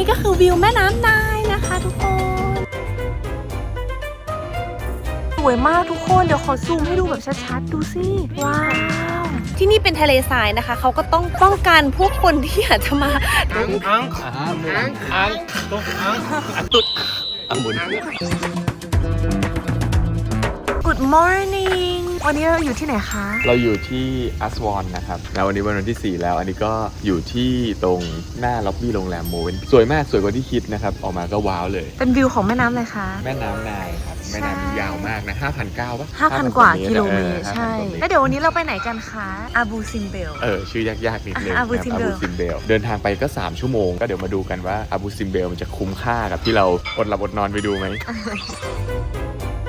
นี่ก็คือวิวแม่น้ำนายนะคะทุกคน สวยมากทุกคน เดี๋ยวขอซูมให้ดูแบบชัดๆ ดูสิ ว้าว ที่นี่เป็นทะเลทรายนะคะ เขาก็ต้องป้องกันพวกคนที่อยากจะมาอังอังอังอังตุ๊กอังอังตุ๊ดอังบุญ Good morning วันนี้เราอยู่ที่ไหนคะ เราอยู่ที่อัสวอนนะครับแล้ววันนี้เป็นวันที่ 4 แล้ว อันนี้ก็อยู่ที่ตรงหน้าล็อบบี้โรงแรมโมเวนสวยมากสวยกว่าที่คิดนะครับ ออกมาก็ว้าวเลย เป็นวิวของแม่น้ำเลยคะแม่น้ำนายครับ แม่น้ำยาวมากนะ5,900ป่ะ5,000 กว่ากิโลเมตรออใช่5,000กว่าเมตรแล้วเดี๋ยววันนี้เราไปไหนกันคะอาบูซิมเบลเออชื่อยากๆนิดนึงอะ Abu นะครับ Simbel Abu Simbel เดินทางไปก็ 3 ชั่วโมง ก็เดี๋ยวมาดูกันว่าอาบูซิมเบลมันจะคุ้มค่ากับที่เราอดหลับอดนอนไปดูไหมข้างๆ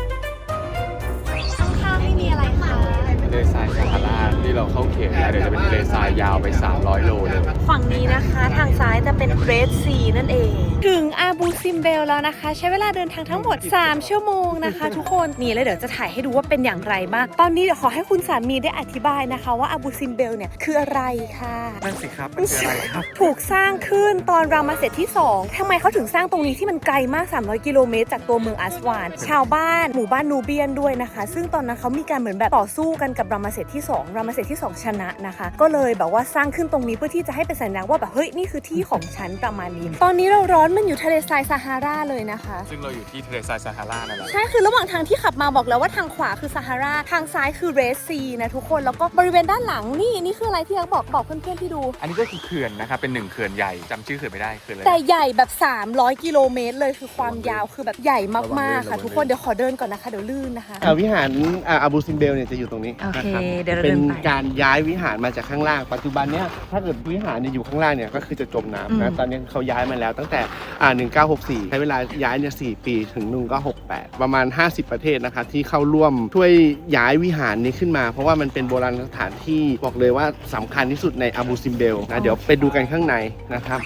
ไม่มีอะไรค่ะ ทะ เลทรายซาฮาราที่เราเข้าเขตแล้วเดี๋ยวจะเป็นทะเลทรายยาวไป 300 โลเลย ฝั่งนี้นะคะทางซ้ายจะเป็นเ e ดซีนั่นเอง ถึงอาบูซิมเบลแล้วนะคะ ใช้เวลาเดินทางทั้งหมด 3 ชั่วโมงนะคะ ทุกคนนี่แล้วเดี๋ยวจะถ่ายให้ดูว่าเป็นอย่างไรบ้างตอนนี้เดี๋ยวขอให้คุณสามีได้อธิบายนะคะ ว่าอาบูซิมเบลเนี่ยคืออะไรค่ะ นั่นสิครับมันคืออะไรครับ ถูกสร้างขึ้นตอนรามาเสดที่ 2ทำไมเขาถึงสร้างตรงนี้ที่มันไกลมาก 300 กิโลเมตรจากตัวเมืองอัสวาน ชาวบ้านหมู่บ้านนูเบียนด้วยนะคะ ซึ่งตอนนั้นเขามีการเหมือนแบบต่อสู้กันกับรามาเสดที่ 2 รามาเสดที่ 2 ชนะนะคะ ก็เลยแบบว่าสร้างขึ้นตรงนี้เพื่อที่จะให้เป็นสัญลักษณ์ว่าแบบเฮ้ยนี่คือที่ของฉันประมาณนี้ ตอนนี้เราร้อนมันอยู่ทะเลทรายซาฮาราเลยนะคะ ซึ่งเราอยู่ที่ทะเลทรายซาฮารานั่นแหละใช่คือระหว่างทางที่ขับมาบอกแล้วว่าทางขวาคือซาฮาราทางซ้ายคือเรสซีนะทุกคนแล้วก็บริเวณด้านหลังนี่นี่คืออะไรที่เราบอกบอกเพื่อนๆที่ดู อันนี้ก็คือเขื่อนนะครับเป็นหนึ่งเขื่อนใหญ่จำชื่อเขื่อนไม่ได้เขื่อนอะไรแต่ใหญ่แบบ 300 กิโลเมตรเลยคือความยาวคือแบบใหญ่มากๆค่ะระวังลื่นทุกคนเดี๋ยวขอเดินก่อนนะคะเดี๋ยวลื่นนะคะ อ่าวิหารอ่าอาบูซิมเบลเนี่ยจะอยู่ตรงนี้โอเคนะครับเดี๋ยวเราเป็เดินนไป การย้ายวิหารมาจากข้างล่าง ปัจจุบันเนี่ยถ้าเกิดวิหารเนี่ยอยู่ข้างล่างเนี่ยก็คือจะจมอืมน้ำนะตอนนี้เขาย้ายมาแล้วตั้งแต่อ่า1964 ใช้เวลาย้ายเนี่ย4ปีถึง 1968 ประมาณ 50 ประเทศนะครับที่เข้าร่วมช่วยย้ายวิหารนี้ขึ้นมา เพราะว่ามันเป็นโบราณสถานที่บอกเลยว่าสำคัญที่สุดในอาบูซิมเบลนะเดี๋ยวไปดูกันข้างในนะครับ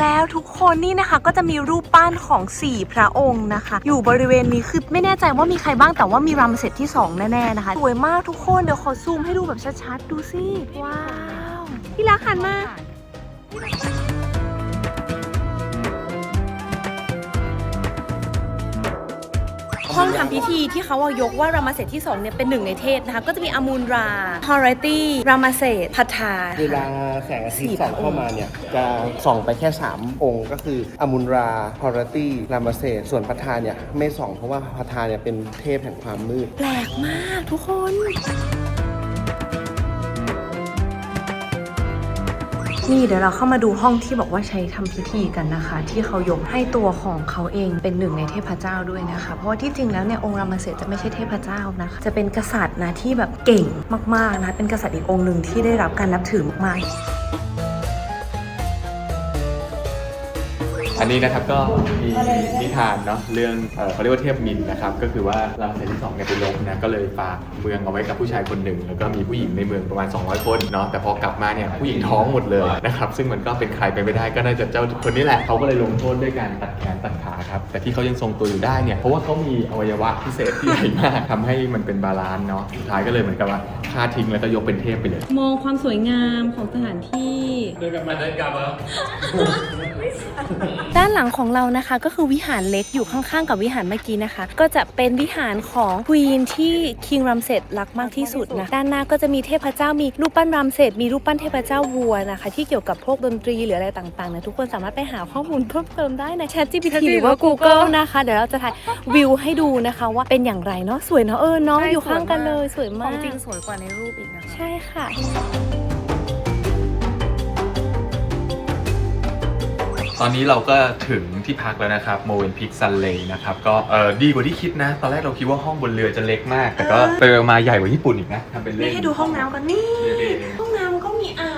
แล้วทุกคนนี่นะคะก็จะมีรูปปั้นของ 4 พระองค์นะคะ อยู่บริเวณนี้คือไม่แน่ใจว่ามีใครบ้างแต่ว่ามีรามเสร็จที่ 2 แน่ๆนะคะ สวยมากทุกคนเดี๋ยวขอซูมให้ดูแบบชัดๆ ดูสิ ว้าว พี่รักหันมา ห้องทำพิธีที่เขาเอายกว่ารามาเสดที่2เนี่ยเป็นหนึ่งในเทพนะคะ ก็จะมีอามูลราฮอรตี้รามาเสดพัทธาเวลาแสงอาทิตย์ส่องเข้ามาเนี่ย จะส่องไปแค่ 3 องค์ ก็คืออมุนราฮอรตี้รามเสสส่วนพัทธาเนี่ยไม่ส่องเพราะว่าพัทธาเนี่ยเป็นเทพแห่งความมืด แปลกมากทุกคน นี่เดี๋ยวเราเข้ามาดูห้องที่บอกว่าใช้ทำพิธีกันนะคะ ที่เขายกให้ตัวของเขาเองเป็นหนึ่งในเทพเจ้าด้วยนะคะ เพราะว่าที่จริงแล้วเนี่ยองค์รามเสดจะไม่ใช่เทพเจ้านะคะ จะเป็นกษัตริย์นะที่แบบเก่งมากๆนะเป็นกษัตริย์อีกองค์หนึ่งที่ได้รับการนับถือมากๆ อันนี้นะครับก็มีนิทานเนาะเรื่องเอ่อเขาเรียกว่าเทพมินนะครับก็คือว่ารามเสดที่สองเนี่ยไปลบนะก็เลยฝากเมืองเอาไว้กับผู้ชายคนหนึ่ง แล้วก็มีผู้หญิงในเมืองประมาณ 200 คนเนาะแต่พอกลับมาเนี่ยผู้หญิงท้องหมดเลยนะครับซึ่งมันก็เป็นใครไปไม่ได้ก็น่าจะเจ้าคนนี้แหละเขาก็เลยลงโทษด้วยการตัดแขนตัดขาครับแต่ที่เขายังทรงตัวอยู่ได้เนี่ยเพราะว่าเขามีอวัยวะพิเศษที่ใหญ่มากทำให้มันเป็นบาลานซ์เนาะสุดท้ายก็เลยเหมือนกับว่าฆ่าทิ้งแล้วก็ยกเป็นเทพไปเลย มองความสวยงามของสถานที่ เดินกลับมาเดินกลับมาด้านหลังของเรานะคะก็คือวิหารเล็กอยู่ข้างๆ กับวิหารเมื่อกี้นะคะ ก็จะเป็นวิหารของควีนที่คิงรัมเซตรักมากที่สุดนะด้านหน้าก็จะมีเทพเจ้ามีรูปปั้นรัมเซตมีรูปปั้นเทพเจ้าวัวนะคะ ที่เกี่ยวกับพวกดนตรีหรืออะไรต่างๆนะทุกคนสามารถไปหาข้อมูลเพิ่มเติมได้ใน ChatGPT หรือว่า Google นะคะ เดี๋ยวเราจะถ่ายวิวให้ดูนะคะ ว่าเป็นอย่างไรเนาะสวยเนาะเออเนาะอยู่ข้างกันเลยสวยมากจริงสวยกว่าในรูปอีกนะคะใช่ค่ะ ตอนนี้เราก็ถึงที่พักแล้วนะครับโมเวนพิกซันเลนะครับก็เออดีกว่าที่คิดนะ ตอนแรกเราคิดว่าห้องบนเรือจะเล็กมาก แต่ก็ไปมาใหญ่กว่าญี่ปุ่นอีกนะทำเป็นเล่นี่นให้ดูห้องน้ำกันนี่นี่ห้องน้ำก็มีอ่าง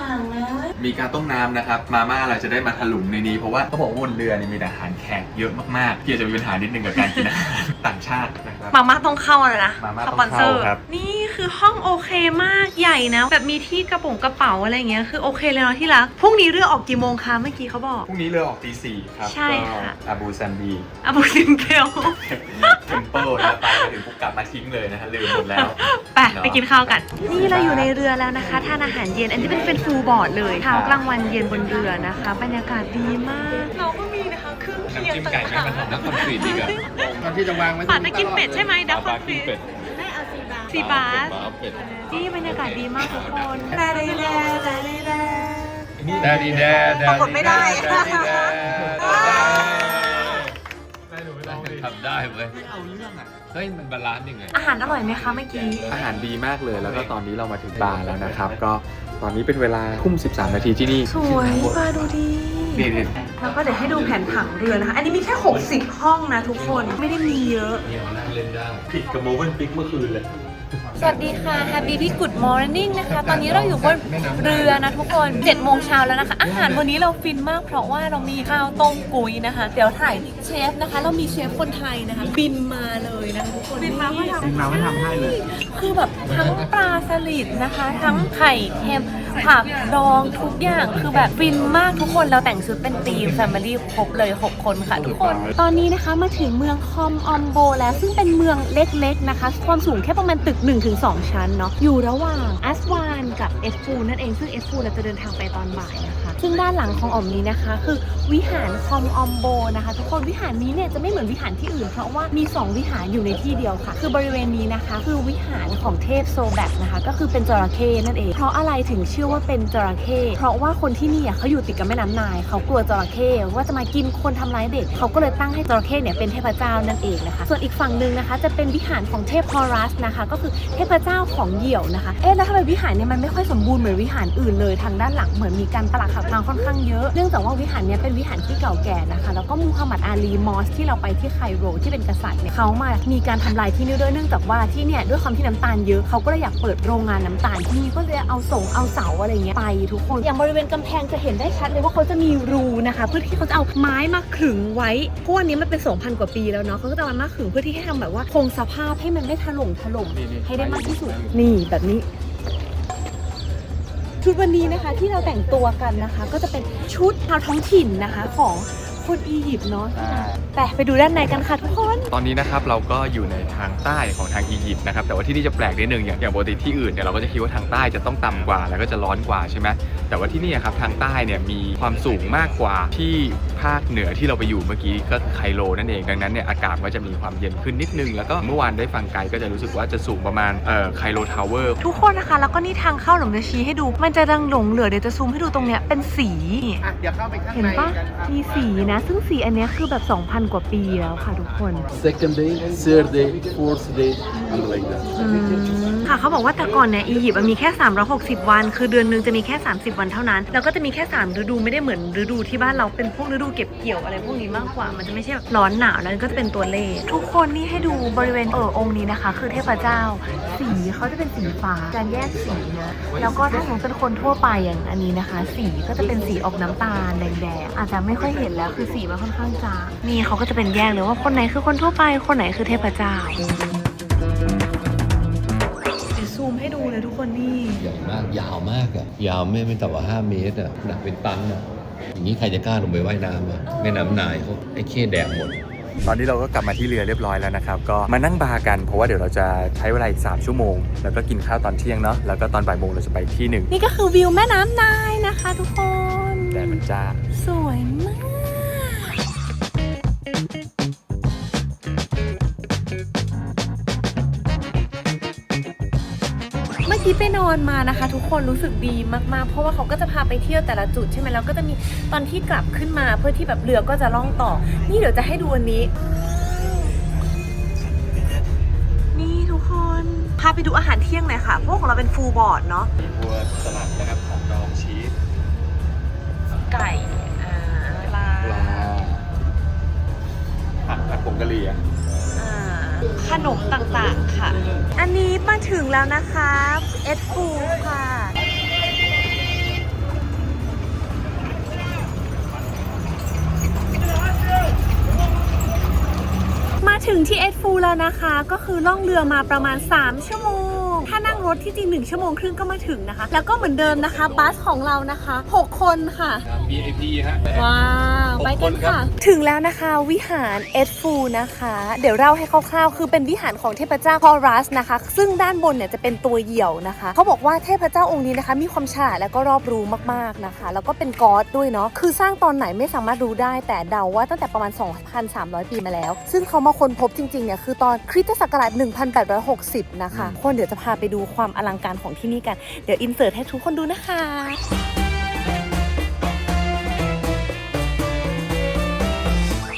นะ มีการต้มน้ำนะครับ มาม่าเราจะได้มาถลุงในนี้ เพราะว่าเขาบอกว่าบนเรือเนี่ยมีแต่อาหารแขกเยอะมากๆพี่อาจจะมีปัญหานิดนึงกับการกินอาหารต่างชาตินะครับ มาม่าต้องเข้าเลยนะมาม่าสต้องปอนเซอร์เข้าครับ นี่คือห้องโอเคมากใหญ่นะ แบบมีที่กระโปรงกระเป๋าอะไรอย่างเงี้ยคือโอเคเลยเนาะที่รักพรุ่งนี้เรือออกกี่โมงคะเมื่อกี้เขาบอก พรุ่งนี้เรือออกตีสี่ครับใช่ค่ะ ก็อาบูซัมบีอาบูซิมเบลเทมเปิลนะไปมาถึงปุ๊บกลับมาทิ้งเลยนะฮะลืมหมดแล้ว ไปเนอะไปกินข้าวกัน นี่เราอยู่ในเรือแล้วนะคะ ทานอาหารเย็น อันนี้เป็นเป็นฟูลบอร์ดเลยเช้ากลางวันเย็นบนเรือนะคะ บรรยากาศดีมาก เราก็มีนะคะเครื่องเคียงน้ำจิ้มไก่ต่างแม่งมันหอมน้ำคอนฟรีตอีกอะตอนที่จะวางไว้ๆปาดจะกินเป็ดใช่ไหมดักคอนปลาฟิกินเป็ดซีบาสปลาเป็ดนี่บรรยากาศดีมากทุกคนแดดแดดแดดแดดแดดีแดดปรากฏไม่ได้ แดดีแดดได้หนูไม่ต้องดิทำได้เว้ย ไม่เอาเรื่องอะ เฮ้ยมันบาลานซ์ยังไง อาหารอร่อยไหมคะเมื่อกี้ อาหารดีมากเลยแล้วก็ตอนนี้เรามาถึงบาร์แล้วนะครับ ก็ตอนนี้เป็นเวลาทุ่ม 13 นาทีที่นี่สวยปลาดูดีนี่นี่แล้วก็เดี๋ยวให้ดูแผนผังเรือนะคะ อันนี้มีแค่ 60 ห้องนะทุกคนไม่ได้มีเยอะ เนี่ยนั่งเล่นได้ผิดกับโมเวนปิกเมื่อคืนเลย สวัสดีค่ะ Happy Big Good Morning นะคะ ตอนนี้เราอยู่บนเรือนะทุกคน7โมงเช้าแล้วนะคะ อาหารวันนี้เราฟินมากเพราะว่าเรามีข้าวต้มกุยนะคะ เดี๋ยวถ่ายเชฟนะคะ เรามีเชฟคนไทยนะคะบินมาเลยนะคะทุกคนบินมาเพื่อทำบินมาไม่ทำให้เลย คือแบบทั้งปลาสลิดนะคะ ทั้งไข่เค็มผักดองทุกอย่างคือแบบฟินมากทุกคนเราแต่งชุดเป็นทีมแฟมิลี่ครบเลย 6 คนค่ะทุกคน ตอนนี้นะคะมาถึงเมืองคอมออมโบแล้วซึ่งเป็นเมืองเล็กๆนะคะ ความสูงแค่ประมาณตึก1-2ชั้นเนาะอยู่ระหว่างอัสวานกับเอสฟูนั่นเองซึ่งเอสฟูเราจะเดินทางไปตอนบ่ายนะคะ ซึ่งด้านหลังของออมนี้นะคะ คือวิหารคอมออมโบนะคะ ทุกคนวิหารนี้เนี่ยจะไม่เหมือนวิหารที่อื่น เพราะว่ามี 2 วิหารอยู่ในที่เดียวค่ะ คือบริเวณนี้นะคะ คือวิหารของเทพโซแบกนะคะ ก็คือเป็นจระเข้นั่นเอง เพราะอะไรถึงชื่อว่าเป็นจระเข้เพราะว่าคนที่นี่อะเขาอยู่ติดกับแม่น้ำนาย เขากลัวจระเข้ว่าจะมากินคนทำร้ายเด็ก เขาก็เลยตั้งให้จระเข้เนี่ยเป็นเทพเจ้านั่นเองนะคะ ส่วนอีกฝั่งหนึ่งนะคะ จะเป็นวิหารของเทพฮอรัสนะคะ ก็คือเทพเจ้าของเหยี่ยวนะคะ เอ๊ะแล้วทำไมวิหารเนี่ยมันไม่ค่อยสมบูรณ์เหมือนวิหารอื่นเลยทางด้านหลังเหมือนมีการปลักหักพังค่อนข้างเยอะ เนื่องจากว่าวิหารเนี้ยเป็นวิหารที่เก่าแก่นะคะ แล้วก็มูฮัมหมัดอาลีมอสที่เราไปที่ไคโรที่เป็นกษัตริย์เนี่ยเขามามีการทำลายที่นี่ด้วยเนื่องจากว่าที่เนี่ยด้วยความที่น้ำตาลเยอะเขาก็เลยอยากเปิดโรงงานน้ำตาลที่นี่ก็เลยเอาส่งเอาเสาอะไรเงี้ยไปทุกคน อย่างบริเวณกำแพงจะเห็นได้ชัดเลยว่าเขาจะมีรูนะคะ เพื่อที่เขาจะเอาไม้มาขึงไว้เพราะวันนี้มันเป็น 2,000 กว่าปีแล้วเนาะเขาก็จะเอามาขึงเพื่อที่ให้ทำแบบว่าคงสภาพให้มันไม่ถล่มถล่มให้ได้มากที่สุด นี่แบบนี้ ชุดวันนี้นะคะที่เราแต่งตัวกันนะคะ ก็จะเป็นชุดชาวท้องถิ่นนะคะของคนอียิปต์เนาะแต่ไปดูด้านในกันค่ะทุกคน ตอนนี้นะครับเราก็อยู่ในทางใต้ของทางอียิปต์นะครับแต่ว่าที่นี่จะแปลกนิดนึงอย่างอย่างปกติที่อื่นเนี่ยเราก็จะคิดว่าทางใต้จะต้องต่ำกว่าแล้วก็จะร้อนกว่าใช่ไหม แต่ว่าที่นี่ครับทางใต้เนี่ยมีความสูงมากกว่าที่ภาคเหนือที่เราไปอยู่เมื่อกี้ก็ไคโรนั่นเองดังนั้นเนี่ยอากาศก็จะมีความเย็นขึ้นนิดนึง แล้วก็เมื่อวานได้ฟังไกด์ก็จะรู้สึกว่าจะสูงประมาณเอ่อไคโรทาวเวอร์ทุกคนนะคะ แล้วก็นี่ทางเข้าหลงจะชี้ให้ดู มันจะดังหลงเหลือเดี๋ยวจะซูมให้ดูตรงเนี้ยเป็นสีอะเดี๋ยวเข้าไปข้างเห็นในปะกันครับ มีสีนะ ซึ่งสีอันเนี้ยคือแบบ 2,000 กว่าปีแล้วค่ะทุกคน second day, third day, fourth day, and like that. อืม ค่ะเขาบอกว่าแต่ก่อนเนี่ยอียิปต์มันมีแค่ 360 วัน คือเดือนหนึงจะมีแค่ 30 วันเท่านั้น แล้วก็จะมีแค่ 3 ฤดูไม่ได้เหมือนฤดูที่บ้านเราเป็นพวกฤดูเก็บเกี่ยวอะไรพวกนี้มากกว่า มันจะไม่ใช่แบบร้อนหนาวแล้วก็จะเป็นตัวเลข ทุกคนนี่ให้ดูบริเวณเออองค์นี้นะคะ คือเทพเจ้า สีเขาจะเป็นสีฟ้าการแยกสีนะแล้วก็ถ้าสมมติเป็นคนทั่วไปอย่างอันนี้นะคะ สีก็จะเป็นสีออกน้ำตาลแดงๆอาจจะไม่ค่อยเห็นแล้วคือสีมันค่อนข้างจางนี่เขาก็จะเป็นแยกเลยว่าคนไหนคือคนทั่วไป คนไหนคือเทพเจ้า ทุกคนนี่ใหญ่มากยาวมากอะยาวไม่ไม่ต่ำกว่า 5 เมตรอะหนักเป็นตันอะอย่างนี้ใครจะกล้าลงไปว่ายน้ำอะแม่น้ำนายเขาไอ้เข้แดกหมดตอนนี้เราก็กลับมาที่เรือเรียบร้อยแล้วนะครับ ก็มานั่งบาร์กันเพราะว่าเดี๋ยวเราจะใช้เวลาอีก 3 ชั่วโมง แล้วก็กินข้าวตอนเที่ยงเนาะแล้วก็ตอนบ่ายโมงเราจะไปอีกที่หนึ่งนี่ก็คือวิวแม่น้ำนายนะคะ ทุกคนแดดมันจ้าสวยมาก อกี้ไปนอนมานะคะ ทุกคนรู้สึกดีมากๆ เพราะว่าเขาก็จะพาไปเที่ยวแต่ละจุดใช่ไหมแล้วก็จะมีตอนที่กลับขึ้นมาเพื่อที่แบบเรือก็จะล่องต่อ นี่เดี๋ยวจะให้ดูอันนี้ นี่ทุกคนพาไปดูอาหารเที่ยงหน่อยค่ะ พวกของเราเป็นฟูลบอร์ดเนาะมีบัวสลัดนะครับของดองชีสไก่อ่าปลาปลาผักผัดผงกะหรี่อะอ่า ขนมต่างๆค่ะ อันนี้มาถึงแล้วนะคะเอ็ดฟูค่ะมาถึงที่เอ็ดฟูแล้วนะคะ ก็คือล่องเรือมาประมาณ 3 ชั่วโมง ถ้านั่งรถที่จริง1ชั่วโมงครึ่งก็มาถึงนะคะ แล้วก็เหมือนเดิมนะคะบัสของเรานะคะ6คนค่ะ VIP ฮะ ว้าวไปกันค่ะ ถึงแล้วนะคะวิหารเอ็ดฟูนะคะ เดี๋ยวเล่าให้คร่าวๆ คือเป็นวิหารของเทพเจ้าฮอรัสนะคะ ซึ่งด้านบนเนี่ยจะเป็นตัวเหยี่ยวนะคะ เขาบอกว่าเทพเจ้าองค์นี้นะคะ มีความฉลาดและก็รอบรู้มากๆนะคะ แล้วก็เป็นกอดด้วยเนาะ คือสร้างตอนไหนไม่สามารถรู้ได้ แต่เดาว่าตั้งแต่ประมาณ 2,300 ปีมาแล้ว ซึ่งเขามาค้นพบจริงๆเนี่ยคือตอนคริสตศักราช 1860 นะคะคนเดี๋ยวจะพาไปดูความอลังการของที่นี่กัน เดี๋ยวอินเสิร์ตให้ทุกคนดูนะคะ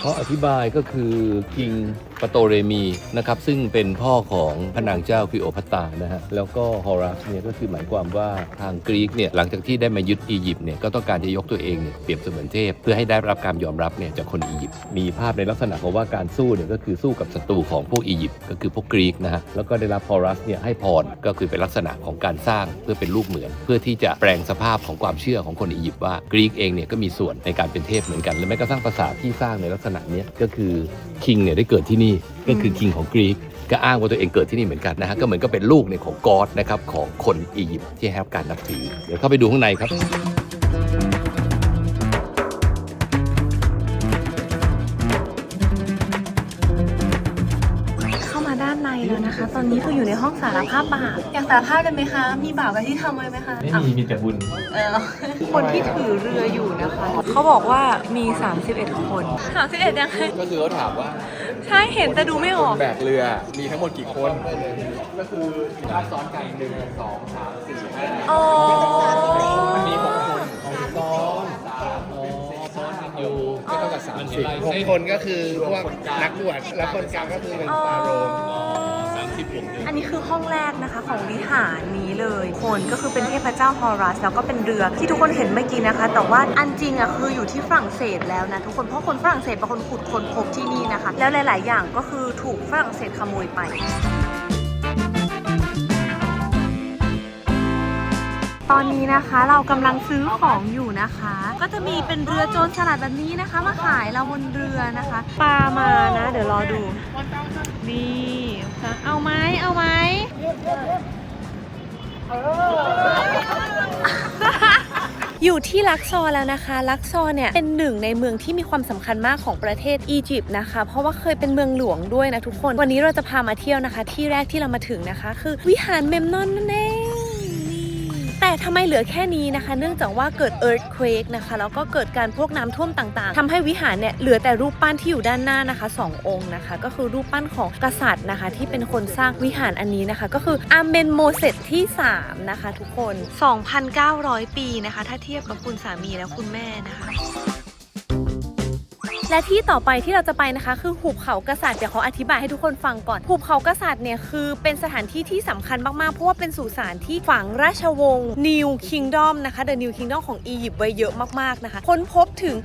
เขาอธิบายก็คือคิงปโตเรมีนะครับซึ่งเป็นพ่อของพระนางเจ้าคลีโอพัตตานะฮะแล้วก็ฮอรัสเนี่ยก็คือหมายความว่าทางกรีกเนี่ยหลังจากที่ได้มายึดอียิปต์เนี่ยก็ต้องการจะยกตัวเองเนี่ยเปรียบเสมือนเทพ เพื่อให้ได้รับการยอมรับเนี่ยจากคนอียิปต์มีภาพในลักษณะของว่าการสู้เนี่ยก็คือสู้กับศัตรูของพวกอียิปต์ก็คือพวกกรีกนะฮะแล้วก็ได้รับฮอรัสเนี่ยให้พรก็คือเป็นลักษณะของการสร้างเพื่อเป็นรูปเหมือน เพื่อที่จะแปลงสภาพของความเชื่อของคนอียิปต์ว่ากรีกเองเนี่ยก็มีส่วนในการเป็นเทพเหมือนกันและแม้กระทั่งปราสาที่สร้างในลักษณะเนี้ยก็คือคิงเนี่ยได้เกิดที่นี่ก็คือคิงของกรีกก็อ้างว่าตัวเองเกิดที่นี่เหมือนกันนะฮะก็เหมือนก็เป็นลูกในของกอดนะครับของคนอียิปต์ที่ให้รับการนับถือเดี๋ยวเข้าไปดูข้างในครับ ภาพบาปอยากสารภาพเลยไหมคะ มีบาปอะไรที่ทำไว้ไหมคะไม่อะมีมีแต่บุญ เออคนที่ถือเรืออยู่นะคะเขาบอกว่ามี 31 คน31ยังไงก็คือเขาถามว่าใช่เห็นแต่ดูไม่ออกแบกเรือมีทั้งหมดกี่คน ก็คือถ้าซ้อนกันหนึ่งสองสามสี่ห้าอ๋อมันมีหกคนซ้อนซ้อนกันอยู่ก็เท่ากับสามสิบหกคนก็คือพวกนักบวชแล้วคนกลางก็คือเป็นฟาโรห์สามสิบหกอั นนี้คือห้องแรกนะคะของวิหารนี้เลยคนก็คือเป็นเทพเจ้าฮอรัสแล้วก็เป็นเรือที่ทุกคนเห็นเมื่อกี้นะคะ แต่ว่าอันจริงอะคืออยู่ที่ฝรั่งเศสแล้วนะทุกคนเพราะคนฝรั่งเศสเป็นคนขุดคนพบที่นี่นะคะ แล้วหลาย ๆ อย่างก็คือถูกฝรั่งเศสขโมยไป ตอนนี้นะคะเรากำลังซื้อของอยู่นะคะ ก็จะมีเป็นเรือโจรสลัดแบบนี้นะคะ มาขายเราบนเรือนะคะปลามานะ เดี๋ยวรอดูนี่เอาไหมเอาไหมอยู่ที่ลักซอร์แล้วนะคะ ลักซอร์เนี่ยเป็นหนึ่งในเมืองที่มีความสำคัญมากของประเทศอียิปต์นะคะ เพราะว่าเคยเป็นเมืองหลวงด้วยนะทุกคน วันนี้เราจะพามาเที่ยวนะคะ ที่แรกที่เรามาถึงนะคะ คือวิหารเมมนอนนั่นเอง ทำไมเหลือแค่นี้นะคะ เนื่องจากว่าเกิดเอิร์ธเควกนะคะแล้วก็เกิดการพวกน้ำท่วมต่างๆทำให้วิหารเนี่ยเหลือแต่รูปปั้นที่อยู่ด้านหน้านะคะสององค์นะคะ ก็คือรูปปั้นของกษัตริย์นะคะ ที่เป็นคนสร้างวิหารอันนี้นะคะ ก็คืออาเมนโมเสสที่ 3 นะคะ ทุกคน 2,900 ปีนะคะ ถ้าเทียบกับคุณสามีและคุณแม่นะคะ และที่ต่อไปที่เราจะไปนะคะ คือหุบเขากษัตริย์เดี๋ยวเขาอธิบายให้ทุกคนฟังก่อน หุบเขากษัตริย์เนี่ยคือเป็นสถานที่ที่สำคัญมากๆ เพราะว่าเป็นสุสานที่ฝังราชวงศ์ New Kingdom นะคะ The New Kingdom ของอียิปต์ไว้เยอะมากๆนะคะ ค้นพบถึง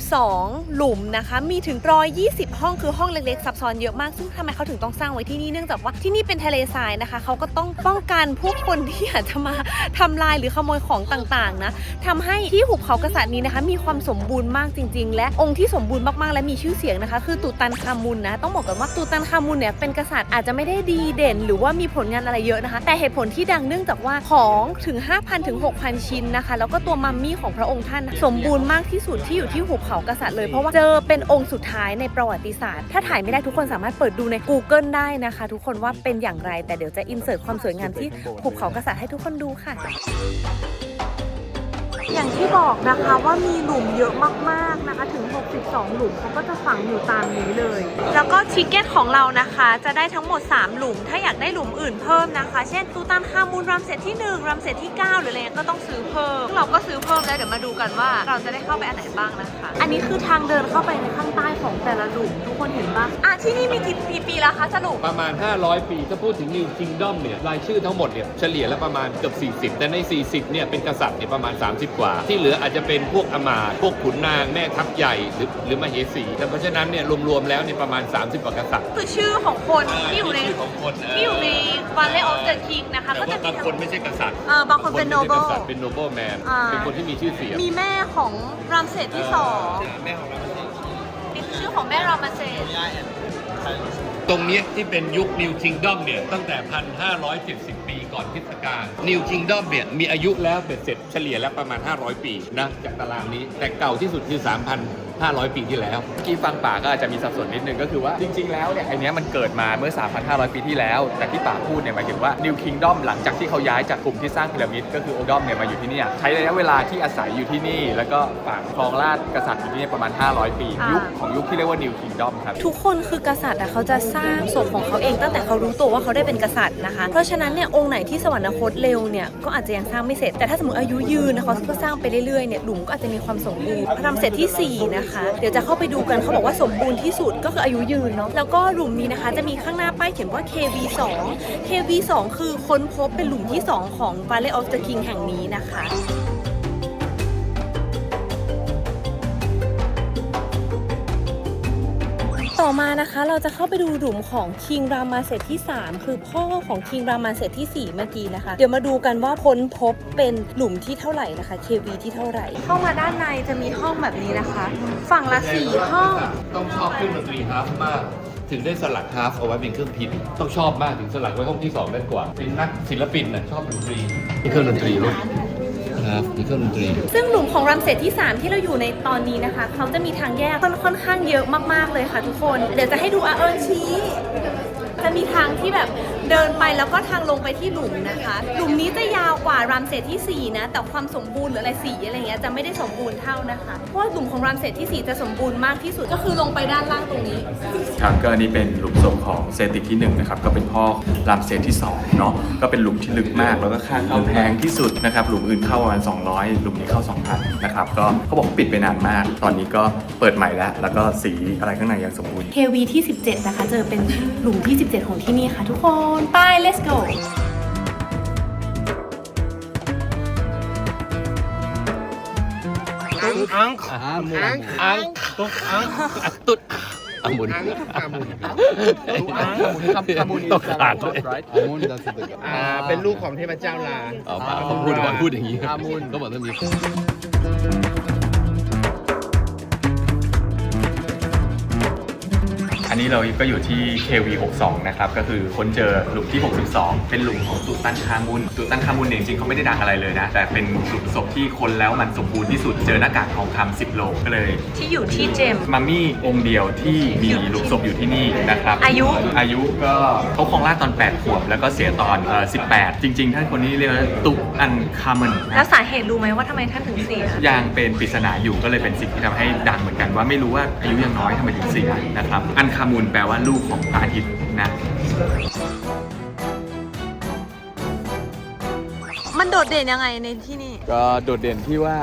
62 หลุมนะคะ มีถึง 120 ห้องคือห้องเล็กๆซับซ้อนเยอะมาก ซึ่งทำไมเขาถึงต้องสร้างไว้ที่นี่เนื่องจากว่าที่นี่เป็นทะเลทรายนะคะ เขาก็ต้องป้องกันพวกคนที่อยากจะมาทำลายหรือขโมยของต่างๆนะทำให้ที่หุบเขากษัตริย์นี้นะคะ มีความสมบูรณ์มากจริง ๆ และองค์ที่สมบูรณ์มากๆ และมีชื่อเสียงนะคะ คือตูตันคามุนนะ ต้องบอกกันว่าตูตันคามุนเนี่ยเป็นกษัตริย์อาจจะไม่ได้ดีเด่น หรือว่ามีผลงานอะไรเยอะนะคะ แต่เหตุผลที่ดังเนื่องจากว่าของถึง 5,000 ถึง 6,000 ชิ้นนะคะ แล้วก็ตัวมัมมี่ของพระองค์ท่าน สมบูรณ์มากที่สุดที่อยู่ที่หุบเขากษัตริย์เลย เพราะว่าเจอเป็นองค์สุดท้ายในประวัติศาสตร์ ถ้าถ่ายไม่ได้ทุกคนสามารถเปิดดูใน Google ได้นะคะ ทุกคนว่าเป็นอย่างไร แต่เดี๋ยวจะอินเสิร์ตความสวยงามที่หุบเขากษัตริย์ให้ทุกคนดูค่ะ อย่างที่บอกนะคะว่ามีหลุมเยอะมากๆนะคะถึง 62 หลุมเขาก็จะฝังอยู่ตามนี้เลย แล้วก็ทิเก็ตของเรานะคะจะได้ทั้งหมด 3 หลุม ถ้าอยากได้หลุมอื่นเพิ่มนะคะ เช่นตูตันคามูนรัมเซตที่ 1 รัมเซตที่ 9 หรืออะไรเงี้ยก็ต้องซื้อเพิ่มซึ่งเราก็ซื้อเพิ่มแล้วเดี๋ยวมาดูกันว่า เราจะได้เข้าไปอันไหนบ้างนะคะ อันนี้คือทางเดินเข้าไปในข้างใต้ของแต่ละหลุมทุกคนเห็นปะอะที่นี่มีกี่ปีปีแล้วคะสรุป ประมาณ 500 ปีถ้าพูดถึง New Kingdom เนี่ยรายชื่อทั้งหมดเนี่ยเฉลี่ยแล้วประมาณเกือบ40 แต่ใน 40เนี่ยเป็นกษัตริย์เนี่ยประมาณ 30กว่า ที่เหลืออาจจะเป็นพวกอมาตย์พวกขุนนางแม่ทัพใหญ่หรือหรือมเหสีแต่เพราะฉะนั้นเนี่ยรวมๆแล้วเนี่ยประมาณ 30กว่ากษัตริย์คือชื่อของคนที่อยู่ในชื่ของคนที่อยู่ใน Valley of the King นะคะแต่ก็ว่าจะมีบางคนไม่ใช่กษัตริย์เออบางคนเป็นบาง noble ไม่ใช่กษัตริย์เป็น noble man อ่า เป็นคนที่มีชื่อเสียง มีแม่ของรามเสสที่สองแม่ของเรานี่คือชื่อของแม่รามเสส ตรงนี้ที่เป็นยุคนิวคิงดอมเนี่ยตั้งแต่ 1,570 ปีก่อนคริสตกาลนิวคิงดอมเนี่ยมีอายุแล้วเบ็ดเสร็จเฉลี่ยแล้วประมาณ 500 ปีนะจากตารางนี้ แต่เก่าที่สุดคือ 3,500 ปีที่แล้วเมื่อกี้ฟังป่าก็อาจจะมีสับสนนิดนึงก็คือว่าจริง ๆ แล้วเนี่ยไอเนี้ยมันเกิดมาเมื่อ 3,500 ปีที่แล้ว แต่ที่ป่าพูดเนี่ยหมายถึงว่า New Kingdom หลังจากที่เขาย้ายจากกลุ่มที่สร้างพีระมิดก็คือโอดอมเนี่ยมาอยู่ที่เนี่ยใช้ระยะเวลาที่อาศัยอยู่ที่นี่ แล้วก็ปากครองราชย์กษัตริย์อยู่ที่นี่ประมาณ 500 ปีอ่ายุยุคของยุคที่เรียกว่า New Kingdom ครับทุกคนคือกษัตริย์อะเขาจะสร้างศพของเขาเองตั้งแต่เขารู้ตัวว่าเขาได้เป็นกษัตริย์นะคะเพราะฉะนั้นเนี่ยองค์ไหนที่สวรรคตเร็วเนี่ยก็อาจจะยังสร้างไม่เสร็จแต่ถ้าสมมติอายุยืนนะเขาก็สร้างไปเรื่อยๆเนี่ยหลุมก็อาจจะมีความสมบูรณ์พระรามเสร็จที่4นะคะเดี๋ยวจะเข้าไปดูกันเขาบอกว่าสมบูรณ์ที่สุดก็คืออายุยืนเนาะแล้วก็หลุมนี้นะคะ จะมีข้างหน้าป้ายเขียนว่า KV2 KV2 คือค้นพบเป็นหลุมที่ 2 ของ Valley of the King แห่งนี้นะคะ ต่อมานะคะเราจะเข้าไปดูหลุมของคิงรามาเซตที่ 3 คือพ่อของคิงรามาเซตที่ 4 เมื่อกี้นะคะ เดี๋ยวมาดูกันว่าค้นพบเป็นหลุมที่เท่าไหร่นะคะ KV ที่เท่าไหร่ เข้ามาด้านในจะมีห้องแบบนี้นะคะ ฝั่งละ4ห้อง ต้องชอบเครื่องดนตรีฮาร์ฟมาก ถึงได้สลักฮาร์ฟเอาไว้เป็นเครื่องพินต้องชอบมากถึงสลักไว้ห้องที่สองได้กว่า เป็นนักศิลปินนะชอบดนตรีมีเครื่องดนตรีลูก ครับมีเครื่องดนตรี ซึ่งหลุมของรามเซตที่ 3 ที่เราอยู่ในตอนนี้นะคะ เขาจะมีทางแยกค่อนข้างเยอะมากๆเลยค่ะทุกคน เดี๋ยวจะให้ดูอาเอิญชี้ จะมีทางที่แบบเดินไปแล้วก็ทางลงไปที่หลุมนะคะหลุมนี้จะยาวกว่ารามเซตที่ 4 นะ แต่ความสมบูรณ์หรืออะไรสีอะไรเงี้ยจะไม่ได้สมบูรณ์เท่านะคะเพราะว่าหลุมของรามเซตที่ 4 จะสมบูรณ์มากที่สุดก็คือลงไปด้านล่างตรงนี้ ครับก็อันนี้เป็นหลุมศพของเซติกที่1นะครับก็เป็นพ่อรามเซตที่2เนาะก็เป็นหลุมที่ลึกมากแล้วก็ค่าเข้าแพงที่สุดนะครับหลุมอื่นเข้าประมาณ200 หลุมนี้เข้า2,000นะครับก็เขาบอกปิดไปนานมาก ตอนนี้ก็เปิดใหม่แล้ว แล้วก็สีอะไรข้างในยังสมบูรณ์ KV ที่ 17 นะคะ เจอเป็นหลุมที่17ของที่นี่ค่ะทุกคนไป let's go อังอัง Amun. อังอังตุ๊กอังตุ๊ดอามุนอังอามุน Amun is Tok Amun, Amun. right? Amun, that's the guy. อ่าเป็นลูกของเทพเจ้าลาเอาป่าเขาพูดว่าพูดอย่างนี้อามุนเขาบอกต้องมี อันนี้เราก็อยู่ที่ KV 62 นะครับ ก็คือค้นเจอหลุมที่ 62 เป็นหลุมของตุตันคามุนตุตันคามุนเนี่ยจริงๆเขาไม่ได้ดังอะไรเลยนะ แต่เป็นหลุมศพที่ค้นแล้วมันสมบูรณ์ที่สุด เจอหน้ากากทองคำ10โลก็เลย ที่อยู่ที่เจมมัมมี่องค์เดียวที่มีหลุมศพอยู่ที่นี่นะครับ อายุ อายุก็เขาครองราชย์ตอน 8 ขวบ แล้วก็เสียตอนเอ่อ18 จริง ๆ ท่านคนนี้เรียกว่าตุอันคามันแล้วสาเหตุรู้ไหมว่าทำไมท่านถึงเสีย ยังเป็นปริศนาอยู่ก็เลยเป็นสิ่งที่ทำให้ดังเหมือนกันว่าไม่รู้ว่าอายุยังน้อยทำไมถึงเสียนะครับอันคามุนแปลว่าลูกของพระอาทิตย์นะ โดดเด่นยังไงในที่นี่ ก็โดดเด่นที่ว่า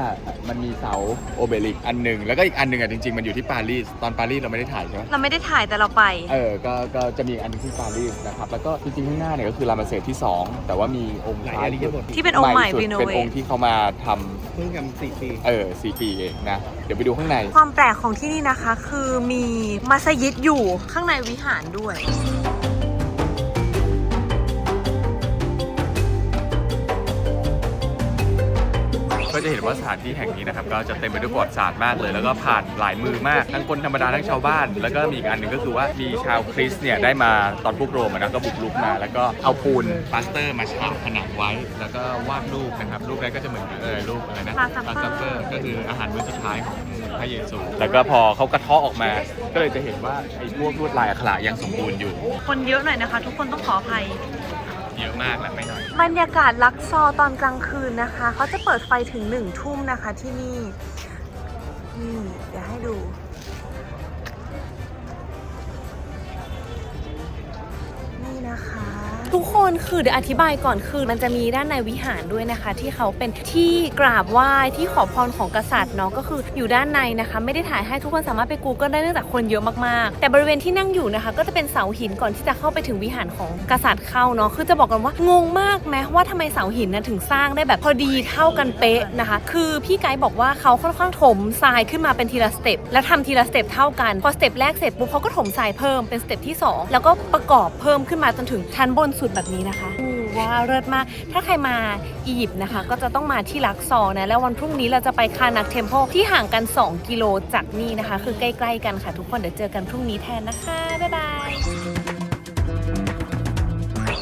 มันมีเสาโอเบลิกอันหนึ่งแล้วก็อีกอันหนึ่งอะจริงๆ มันอยู่ที่ปารีสตอนปารีสเราไม่ได้ถ่ายใช่ไหมเราไม่ได้ถ่ายแต่เราไป เออก็ก็จะมีอีกอันหนึงที่ปารีสนะครับแล้วก็จริงๆข้างหน้าเนี่ยก็คือรามเสดที่ 2 แต่ว่ามีองค์หลายท้ายอริยบท ที่เป็นองค์ใหม่สุด renovate เป็นองค์ที่เขามาทำเพิ่งทำสี่ปี เออสี่ปีเองนะเดี๋ยวไปดูข้างใน ความแปลกของที่นี่นะคะ คือมีมัสยิดอยู่ข้างในวิหารด้วย จะเห็นว่าสถานที่แห่งนี้นะครับก็จะเต็มไปด้วยประวัติศาสตร์มากเลย แล้วก็ผ่านหลายมือมาก ทั้งคนธรรมดาทั้งชาวบ้าน แล้วก็มีอีกอันหนึ่งก็คือว่ามีชาวคริสต์เนี่ยได้มาตอนพวกโรมอะนะก็บุกรุกมา แล้วก็เอาปูนพลาสเตอร์มาฉาบผนังไว้ แล้วก็วาดรูปนะครับรูปนั้นก็จะเหมือนเออรูปอะไรนะ Last Supper ซัปเปอร์ก็คืออาหารมื้อสุดท้ายของพระเยซู แล้วก็พอเขากระเทาะออกมา ก็เลยจะเห็นว่าไอ้พวกลวดลายอักขระยังสมบูรณ์อยู่คนเยอะหน่อยนะคะ ทุกคนต้องขออภัย เยอะมากแหละไม่น้อย บรรยากาศลักซอตอนกลางคืนนะคะ เขาจะเปิดไฟถึงหนึ่งทุ่มนะคะที่นี่ นี่ เดี๋ยวให้ดู นี่นะคะ ทุกคนคือเดี๋ยวอธิบายก่อนคือมันจะมีด้านในวิหารด้วยนะคะ ที่เขาเป็นที่กราบไหว้ที่ขอพรของกษัตริย์เนาะก็คืออยู่ด้านในนะคะ ไม่ได้ถ่ายให้ทุกคนสามารถไป Google ได้เนื่องจากคนเยอะมากๆ แต่บริเวณที่นั่งอยู่นะคะ ก็จะเป็นเสาหินก่อนที่จะเข้าไปถึงวิหารของกษัตริย์เข้าเนาะคือจะบอกกันว่างงมากไหมว่าทำไมเสาหินนะถึงสร้างได้แบบพอดีเท่ากันเป๊ะนะคะ คือพี่ไกด์บอกว่าเขาค่อนข้างถมทรายขึ้นมาเป็นทีละสเต็ปแล้วทำทีละสเต็ปเท่ากันพอสเต็ปแรกเสร็จปุ๊บเขาก็ถมทรายเพิ่มเป็นสเต็ปที่สองแล้วก็ประกอบเพิ่มขึ้นมาจนถึงชั้นบนสุดแบบนี้นะคะว้าวเลิศมาก ถ้าใครมาอียิปต์นะคะ ก็จะต้องมาที่ลักซอนะ แล้ววันพรุ่งนี้เราจะไปคานักเทมเพลที่ห่างกัน 2 กิโลจากนี่นะคะ คือใกล้ๆกันค่ะทุกคนเดี๋ยวเจอกันพรุ่งนี้แทนนะคะ บ๊ายบาย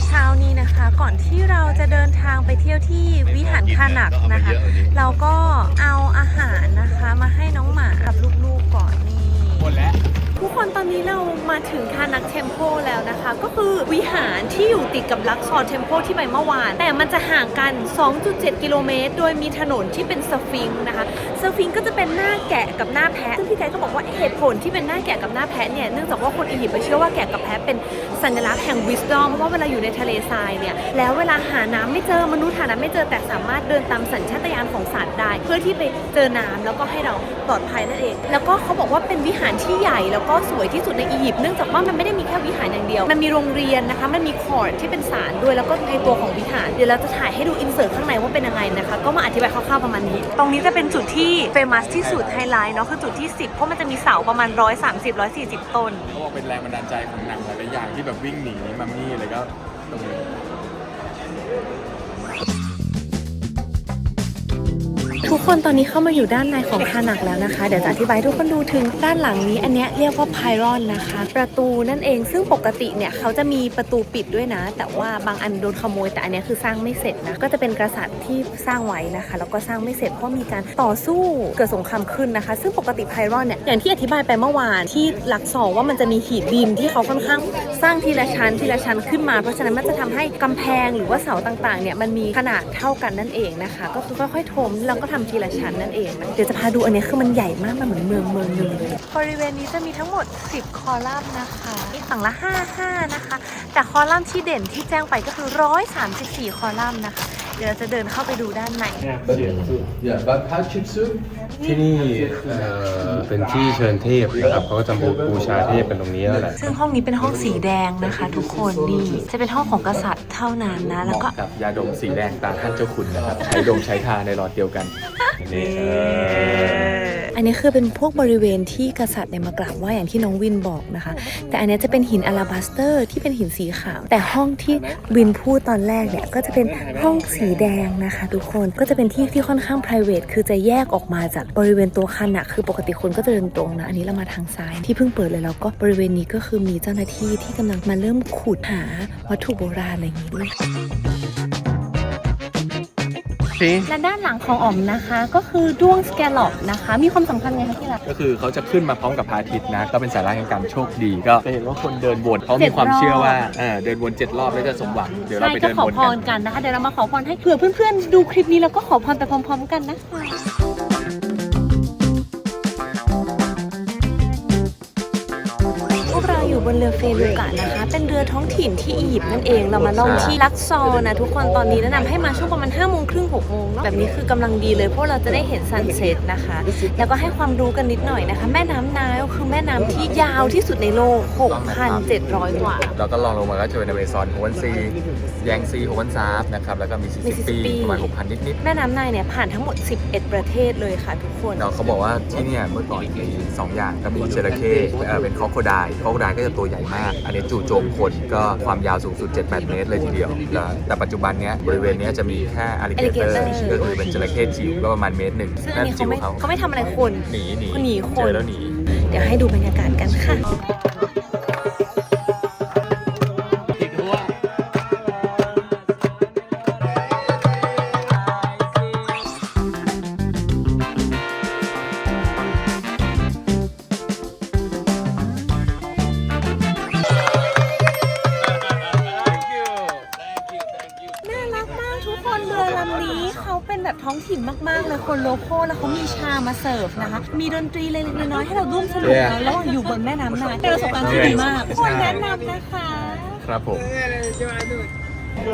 เช้านี้นะคะก่อนที่เราจะเดินทางไปเที่ยวที่วิหารคานักนะคะ เราก็เอาอาหารนะคะมาให้น้องหมากับลูกๆก่อนนี่หมดแล้ว ทุกคนตอนนี้เรามาถึงคานักเทมเพลแล้วนะคะ ก็คือวิหารที่อยู่ติดกับลักซอร์เทมเพลที่ไปเมื่อวาน แต่มันจะห่างกัน 2.7 กิโลเมตร โดยมีถนนที่เป็นสฟิงนะคะสฟิงก็จะเป็นหน้าแกะกับหน้าแพะซึ่งพี่ไกด์ก็บอกว่าเหตุผลที่เป็นหน้าแกะกับหน้าแพะเนี่ยเนื่องจากว่าคนอียิปต์ไปเชื่อว่าแกะกับแพะเป็นสัญลักษณ์แห่ง wisdom เพราะว่าเวลาอยู่ในทะเลทรายเนี่ยแล้วเวลาหาน้ำไม่เจอมนุษย์หาน้ำไม่เจอแต่สามารถเดินตามสัญชาตญาณของสัตว์ได้ เพื่อที่ไปเจอน้ำแล้วก็ให้เราปลอดภัยนั่นเอง แล้วก็เขาบอกว่าเป็นวิหารที่ใหญ่แล้วก็สวยที่สุดในอียิปต์เนื่องจากว่ามันไม่ได้มีแค่วิหารอย่างเดียว มันมีโรงเรียนนะคะ มันมีคอร์ดที่เป็นศาลด้วย แล้วก็ในตัวของวิหาร เดี๋ยวเราจะถ่ายให้ดูอินเสิร์ตข้างในว่าเป็นยังไงนะคะ ก็มาอธิบายคร่าวๆประมาณนี้ ตรงนี้จะเป็นจุดที่เฟมัสที่สุดไฮไลท์เนาะ คือจุดที่ 10 เพราะมันจะมีเสาประมาณ 130 140 ต้น เขาบอกเป็นแรงบันดาลใจของหนังหลายๆอย่างที่แบบวิ่งหนีมัมมี่อะไรก็ตรงนี้ ทุกคนตอนนี้เข้ามาอยู่ด้านในของคานักแล้วนะคะ เดี๋ยวจะอธิบายทุกคนดูถึงด้านหลังนี้ อันเนี้ยเรียกว่าไพรอนนะคะ ประตูนั่นเองซึ่งปกติเนี่ยเขาจะมีประตูปิดด้วยนะ แต่ว่าบางอันโดนขโมย แต่อันเนี้ยคือสร้างไม่เสร็จนะก็จะเป็นกษัตริย์ที่สร้างไว้นะคะ แล้วก็สร้างไม่เสร็จเพราะมีการต่อสู้เกิดสงครามขึ้นนะคะ ซึ่งปกติไพรอนเนี่ยอย่างที่อธิบายไปเมื่อวานที่หลักสองว่ามันจะมีหีบดินที่เขาค่อนข้างสร้างทีละชั้นทีละชั้นขึ้นมา เพราะฉะนั้นมันจะทำให้กำแพงหรือว่าเสาต่างๆเนี่ยมันมีขนาดเท่ากันนั่นเองนะคะ ก็คือค่อยๆถมแล้วก็ทำทีละชั้นนั่นเองเดี๋ยวจะพาดูอันนี้คือมันใหญ่มากมันเหมือนเมืองเมืองหนึงเลยบริเวณนี้จะมีทั้งหมด 10 คอลัมน์นะคะมีฝั่งละ5 5นะคะแต่คอลัมน์ที่เด่นที่แจ้งไปก็คือ 134 คอลัมน์นะคะ เดี๋ยวเราจะเดินเข้าไปดูด้านใน Yeah, but Hatshepsut, ที่นี่เอ่อเป็นที่เชิญเทพนะครับเขาก็จะบูบูชาเทพกันตรงนี้นั่นแหละ ซึ่งห้องนี้เป็นห้องสีแดงนะคะ ทุกคนนี่จะเป็นห้องของกษัตริย์เท่านั้นนะเหแล้วก็มาะกับยาดมสีแดงตามท่านเจ้าคุณนะครับ ใช้ดมใช้ทาในหลอดเดียวกันนี่เออ อันนี้คือเป็นพวกบริเวณที่กษัตริย์เนี่ยมากราบไหว้อย่างที่น้องวินบอกนะคะ แต่อันนี้จะเป็นหินอลาบัสเตอร์ที่เป็นหินสีขาว แต่ห้องที่วินพูดตอนแรกเนี่ยก็จะเป็นห้องสีแดงนะคะ ทุกคนก็จะเป็นที่ที่ค่อนข้าง p r i v a t คือจะแยกออกมาจากบริเวณตัวคันอะคือปกติคนก็จะเดินตรงนะ อันนี้เรามาทางซ้ายที่เพิ่งเปิดเลยแล้วก็บริเวณนี้ก็คือมีเจ้าหน้าที่ที่กำลังมาเริ่มขุดหาวัตถุโบราณอะไรอย่างนี้ด้วย สิและด้านหลังของอ๋อมนะคะ ก็คือด้วงสแกลลอปนะคะ มีความสำคัญไงคะที่รัก ก็คือเขาจะขึ้นมาพร้อมกับพระอาทิตย์นะ ก็เป็นสาระแห่งการโชคดีก็จะเห็นว่าคนเดินวนเขามีความเชื่อว่าเออเดินวนเจ็ดรอบแล้วจะสมหวังเดี๋ยวเราใช่ไปก็เดินขอวนพกัรนกันนะคะ เดี๋ยวเรามาขอพรให้เผื่อเพื่อนๆ ดูคลิปนี้แล้วก็ขอพรไปพร้อมๆกันนะคะ นเรือเฟลูกะนะคะ เป็นเรือท้องถิ่นที่อียิปต์นั่นเอง เรามาล่องที่ลักซอร์นะทุกคนตอนนี้แนะนำให้มาช่วงประมาณ5โมงครึ่ง6โมงเนาะแบบนี้คือกำลังดีเลยเพราะเราจะได้เห็นซันเซ็ตนะคะ แล้วก็ให้ความรู้กันนิดหน่อยนะคะ แม่น้ำนายก็คือแม่น้ำที่ยาวที่สุดในโลก 6,700 กว่าเราก็ลองลงมาก็เจอในเมซอนโฮวันซีแยงซีโฮวันซาฟนะครับ แล้วก็มีซิมีซิปปี Mississippi ประมาณ 6,000 นิดแม่น้ำนายเนี่ยผ่านทั้งหมด 11 ประเทศเลยค่ะทุกคน ๆเราเขาบอกว่าที่เนี่ยเมื่อก่อนมีสองอย่างก็มีจระเข้เอ่อเป็นคอโคไดคอโคไดก็จะตัวใหญ่มาก อันนี้จู่โจมคนก็ความยาวสูงสุด 7-8 เมตรเลยทีเดียวแล้วแต่ปัจจุบันเนี้ยบริเวณเนี้ยจะมีแค่อ l ลิเกเตอร์ alligator ก็คือเป็นจระเข้จิ๋วก็ประมาณเมตรหนึ่งซึ่งอันนี้เขาไม่จิ๋วเขาไม่ทำอะไรคน หนีหนีเขาหนีคน เจอแล้วหนี เดี๋ยวให้ดูบรรยากาศกันค่ะ ร์ฟนะคะ มีดนตรีเล็กๆน้อยๆให้เราร่วมสนุกนะระหว่างอยู่บนแม่น้ำนายเป็นประสบการณ์ที่ดีมากควรแนะนำนะคะ ครับผม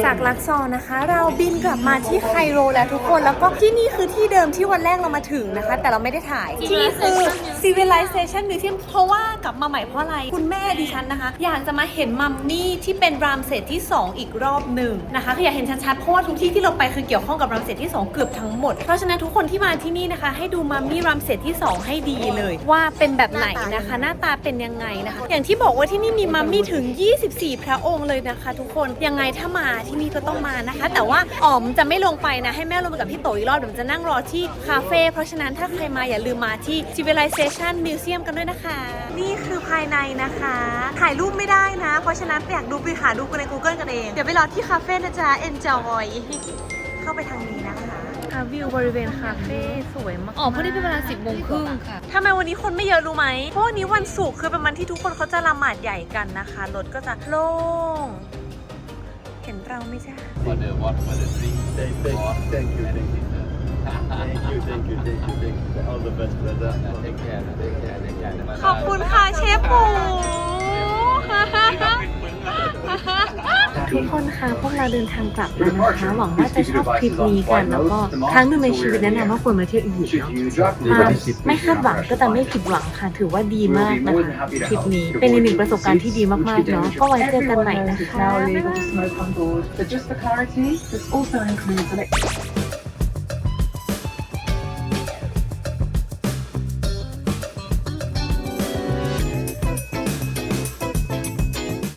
จากลักซอร์นะคะ เราบินกลับมาที่ไคโรแล้วทุกคนแล้วก็ที่นี่คือที่เดิมที่วันแรกเรามาถึงนะคะ แต่เราไม่ได้ถ่าย ที่นี่คือ Civilization Museum เพราะว่ากลับมาใหม่เพราะอะไร คุณแม่ดิฉันนะคะ อยากจะมาเห็นมัมมี่ที่เป็นรามเสดที่ 2 อีกรอบหนึ่งนะคะคืออยากเห็นชัดๆเพราะว่าทุกที่ที่เราไปคือเกี่ยวข้องกับรามเสดที่ 2 เกือบทั้งหมด เพราะฉะนั้นทุกคนที่มาที่นี่นะคะ ให้ดูมัมมี่รามเสดที่ 2 ให้ดีเลย ว่าเป็นแบบไหนนะคะ หน้าตาเป็นยังไงนะคะ อย่างที่บอกว่าที่นี่มีมัมมี่ถึง 24 พระองค์เลยนะคะ ทุกคนยังไงถ้ามามาที่นี่ก็ต้องมานะคะ แต่ว่าอ๋อมจะไม่ลงไปนะ ให้แม่ลงไปกับพี่โตอีกรอบเดี๋ยวมันจะนั่งรอที่คาเฟ่เพราะฉะนั้นถ้าใครมาอย่าลืมมาที่ Civilization Museum กันด้วยนะคะ นี่คือภายในนะคะ ถ่ายรูปไม่ได้นะ เพราะฉะนั้นอยากดูไปหาดูกันใน Google กันเอง เดี๋ยวไปรอที่คาเฟ่นะจ๊ะ enjoy เข้าไปทางนี้นะคะวิวบริเวณคาเฟ่สวยมาก อ๋อเพราะนี่เป็นเวลา10โมงครึ่งค่ะทำไมวันนี้คนไม่เยอะรู้ไหม เพราะวันนี้วันศุกร์คือเป็นวันที่ทุกคนเขาจะละหมาดใหญ่กันนะคะ รถก็จะโล่ง เห็นเราไหม่จ้า for the what for the drink Thank, thank, thank you, thank you. Thank you, thank you, thank you, thank you. All the best, brother. take care take care take care ขอบคุณค่ะเชฟปู ทุกคนคะพวกเราเดินทางกลับแล้วนะคะหวังว่าจะชอบคลิปนี้กันแล้วก็ครั้งหนึ่งในชีวิตแนะนำว่าควรมาเที่ยวอียิปต์เนาะถ้าไม่คาดหวังก็จะไม่ผิดหวังค่ะ ถือว่าดีมากนะคะทริปนี้เป็นอีกหนึ่งประสบการณ์ที่ดีมากๆเนาะก็ไว้เจอกันใหม่นะคะ now illegal to smoke on board, but just for clarity, this also includes electric